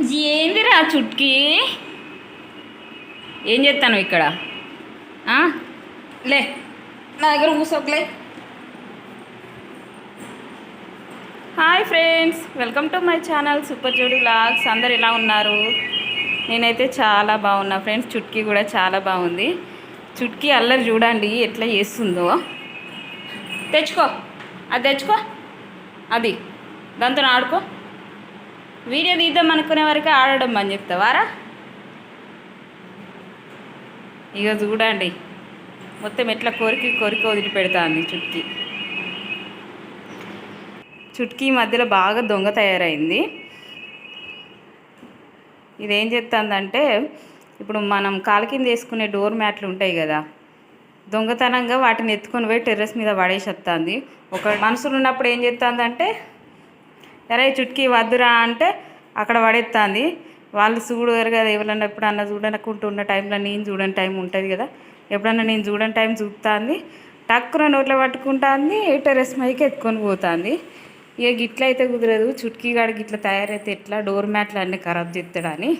ఏందిరా చుట్కి? ఏం చేస్తాను ఇక్కడ? లే నా దగ్గర కూసోకలే. Hi friends welcome to my channel super Jodi blogs అందరు ఎలా ఉన్నారు? నేనైతే చాలా బాగున్నా. ఫ్రెండ్స్ చుట్కీ కూడా చాలా బాగుంది. చుట్కీ అల్లరి చూడండి ఎట్లా చేస్తుందో. తెచ్చుకో. అది తెచ్చుకో. అది. దాంతో ఆడుకో. వీడియో తీద్దాం అనుకునే వరకు ఆడడం అని చెప్తావారా? ఇక చూడండి. మొత్తం ఎట్లా కోరికి కోరిక వదిలిపెడుతుంది చుట్కీ. చుట్కీ మధ్యలో బాగా దొంగ తయారైంది. ఇదేం చేస్తుందంటే ఇప్పుడు మనం కాలు కింద వేసుకునే డోర్ మ్యాట్లు ఉంటాయి కదా దొంగతనంగా వాటిని ఎత్తుకొని పోయి టెర్రస్ మీద పడేసేస్తుంది ఒక మనుషులు ఉన్నప్పుడు ఏం చేస్తుందంటే అరే చుట్కీ వద్దురా అంటే అక్కడ పడేస్తుంది వాళ్ళు చూడరు కదా ఎవరన్నా ఎప్పుడన్నా చూడనుకుంటూ ఉన్న టైంలో నేను చూడని టైం ఉంటుంది కదా. ఎప్పుడన్నా నేను చూడని టైం చూపుతుంది టక్కున నోట్లో పట్టుకుంటుంది టెరెస్ మైకి ఎత్తుకొని పోతుంది. ఇక గిట్ల అయితే కుదరదు చుట్కీ కాడికి ఇట్లా తయారైతే ఎట్లా డోర్ మ్యాట్లు అన్నీ ఖరాబ్ చేస్తాడని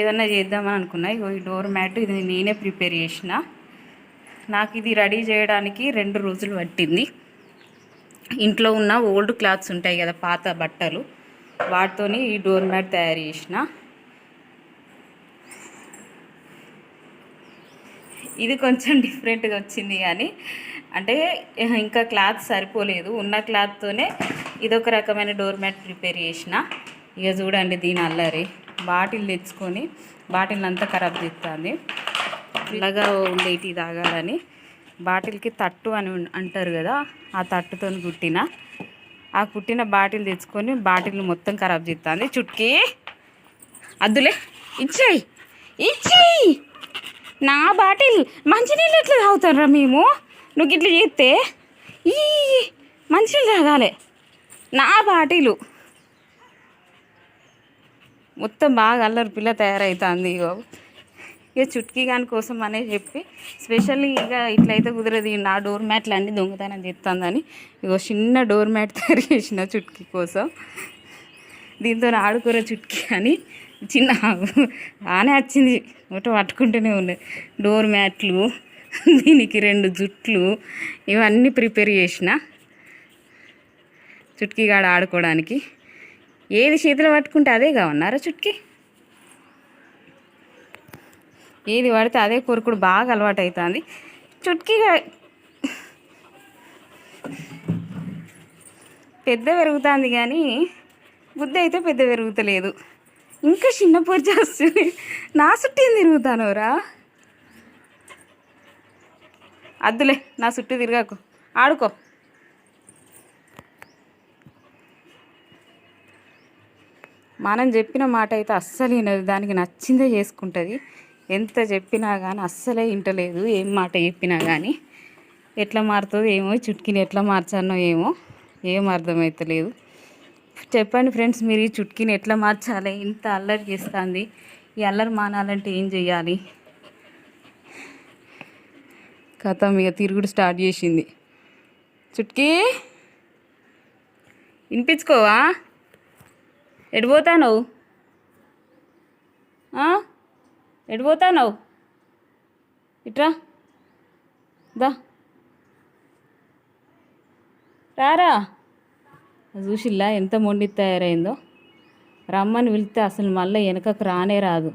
ఏదన్నా చేద్దామని అనుకున్నా ఇగో ఈ డోర్ మ్యాట్ ఇది నేనే ప్రిపేర్ చేసిన. నాకు ఇది రెడీ చేయడానికి రెండు రోజులు పట్టింది. ఇంట్లో ఉన్న ఓల్డ్ క్లాత్స్ ఉంటాయి కదా పాత బట్టలు. వాటితోని ఈ డోర్ మ్యాట్ తయారు చేసిన. ఇది కొంచెం డిఫరెంట్గా వచ్చింది కానీ అంటే ఇంకా క్లాత్ సరిపోలేదు. ఉన్న క్లాత్తోనే ఇదొక రకమైన డోర్ మ్యాట్ ప్రిపేర్ చేసిన. ఇక చూడండి దీని అల్లరి. బాటిల్ తెచ్చుకొని బాటిల్ అంతా ఖరాబ్ చేస్తుంది చల్లగా ఉండేటి తాగాలని బాటిల్కి తట్టు అని అంటారు కదా ఆ తట్టుతో కుట్టిన. ఆ కుట్టిన బాటిల్ తెచ్చుకొని బాటిల్ మొత్తం ఖరాబ్ చేస్తుంది చుట్కీ! అద్దులే ఇచ్చేయి ఇచ్చేయి! నా బాటిల్ మంచినీళ్ళు ఎట్లా తాగుతారా మేము? నువ్వు ఇట్లా చేస్తే ఈ మంచినీళ్ళు తాగాలి. నా బాటిలు. మొత్తం బాగా అల్లరి పిల్ల తయారవుతుంది ఇగో. ఇక చుట్కీ గాని కోసం అనే చెప్పి స్పెషల్లీ ఇక ఇట్లయితే కుదరదు నా డోర్ మ్యాట్లు అన్నీ దొంగతనం చేస్తుందని ఇగో చిన్న డోర్ మ్యాట్ తయారు చేసిన చుట్కీ కోసం. దీంతో ఆడుకోర చుట్కీ అని చిన్న బాగానే వచ్చింది. ఒకటి పట్టుకుంటూనే ఉన్నాయి డోర్ మ్యాట్లు దీనికి రెండు జుట్లు ఇవన్నీ ప్రిపేర్ చేసిన చుట్కీ కాడ ఆడుకోవడానికి. ఏది చేతిలో పట్టుకుంటే అదే కావన్నారా చుట్కీ? ఏది పడితే అదే కొరుకుడు బాగా అలవాటు అవుతుంది చుట్కీగా పెద్ద పెరుగుతుంది కానీ బుద్ధి అయితే పెద్ద పెరుగుతలేదు. ఇంకా చిన్న పొరి వస్తుంది నా చుట్టూ ఏం తిరుగుతానోరా అద్దులే నా చుట్టూ తిరగాకు. ఆడుకో. మనం చెప్పిన మాట అయితే అస్సలు వినదు దానికి నచ్చిందే చేసుకుంటుంది. ఎంత చెప్పినా కానీ అస్సలే వింటలేదు ఏం మాట చెప్పినా కానీ ఎట్లా మారుతుందో ఏమో చుట్కీని ఎట్లా మార్చానో ఏమో ఏం అర్థమవుతలేదు చెప్పండి ఫ్రెండ్స్ మీరు ఈ చుట్కీని ఎట్లా మార్చాలి? ఇంత అల్లరి చేస్తుంది. ఈ అల్లరి మానాలంటే ఏం చేయాలి కథ ఇక తిరుగుడు స్టార్ట్ చేసింది. చుట్కీ! వినిపించుకోవా? ఎటు ఎడిపోతావు ఇట్రా. దా. రారా. చూసిల్లా ఎంత మొండి తయారైందో. రమ్మని వెళ్తే అసలు మళ్ళీ వెనకకు రానే రాదు.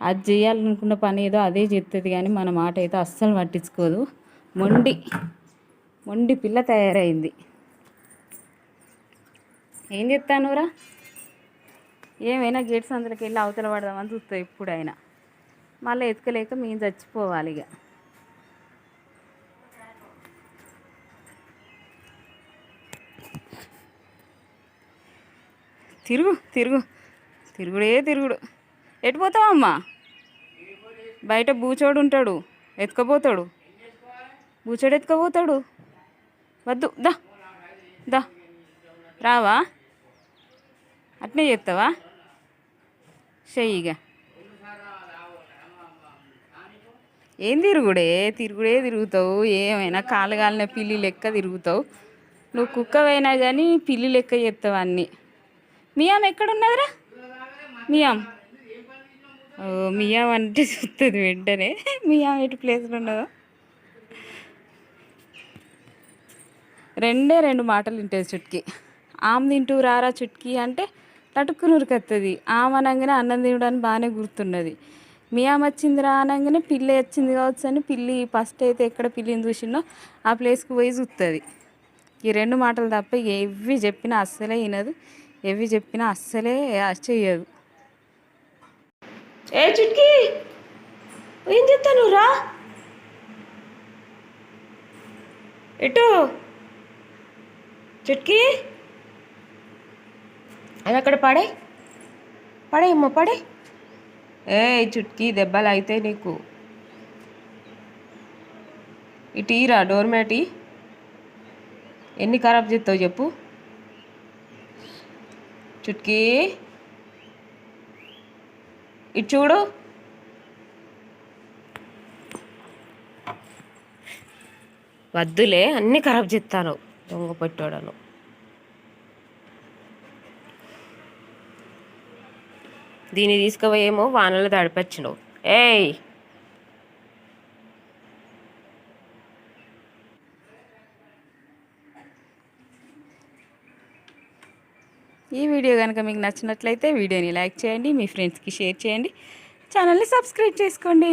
అది చేయాలనుకున్న పని ఏదో అదే చెప్తుంది కానీ మన మాట అయితే అస్సలు పట్టించుకోదు. మొండి. మొండి పిల్ల తయారైంది. ఏం చెప్తానురా ఏమైనా గేట్స్ అందులోకి వెళ్ళి అవతల పడదామని చూస్తావు ఎప్పుడైనా మళ్ళీ ఎతకలేక మేము చచ్చిపోవాలి ఇక. తిరుగు తిరుగు. తిరుగుడే తిరుగుడు. ఎటు పోతావమ్మా బయట బూచోడు ఉంటాడు ఎత్తుకపోతాడు. బూచోడు ఎత్తుకపోతాడు. వద్దు దా దా. రావా? అట్నే చేస్తావా? చెయ్యిగా ఏం తిరుగుడే? తిరుగుడే తిరుగుతావు. ఏమైనా కాలు కాలిన పిల్లి లెక్క తిరుగుతావు. నువ్వు కుక్కవైనా కానీ పిల్లి లెక్క చెప్తావు అన్నీ. మీ ఎక్కడున్నదిరా? మియాం ఓ, మియాం అంటే చూస్తుంది వెంటనే. మియాం ఎటు ప్లేస్లో ఉన్నదో? రెండే రెండు మాటలు వింటుంది చుట్కి. ఆమె తింటూ రారా చుట్కి అంటే తటుక్కుని ఉరికొస్తుంది ఆమె అనగానే అన్నం తినడానికి బాగానే గుర్తున్నది. మియాం వచ్చింది రా అనగానే పిల్లి వచ్చింది కావచ్చు అని పిల్లి ఫస్ట్ అయితే ఎక్కడ పిల్లిని చూసిందో ఆ ప్లేస్కి పోయి చూస్తుంది ఈ రెండు మాటలు తప్ప ఎవి చెప్పినా అస్సలే వినదు ఎవి చెప్పినా అస్సలే చెయ్యదు. ఏ చుట్కి? ఏం చెప్తాను రా? ఎటు చుట్కి? అది అక్కడ పడే పడే అమ్మ పడే. ఏ చుట్కీ దెబ్బలు అయితే నీకు. ఇటు ఈరా డోర్ మ్యాటి ఎన్ని ఖరాబ్ చేస్తావు చెప్పు. చుట్కీ. ఇటు చూడు. వద్దులే అన్నీ ఖరాబ్ చేస్తాను దొంగ పెట్టాడను. దీన్ని తీసుకుపోయేమో వానలో తడిపచ్చినావు ఏయ్! ఈ వీడియో కనుక మీకు నచ్చినట్లయితే వీడియోని లైక్ చేయండి మీ ఫ్రెండ్స్కి షేర్ చేయండి ఛానల్ని సబ్స్క్రైబ్ చేసుకోండి.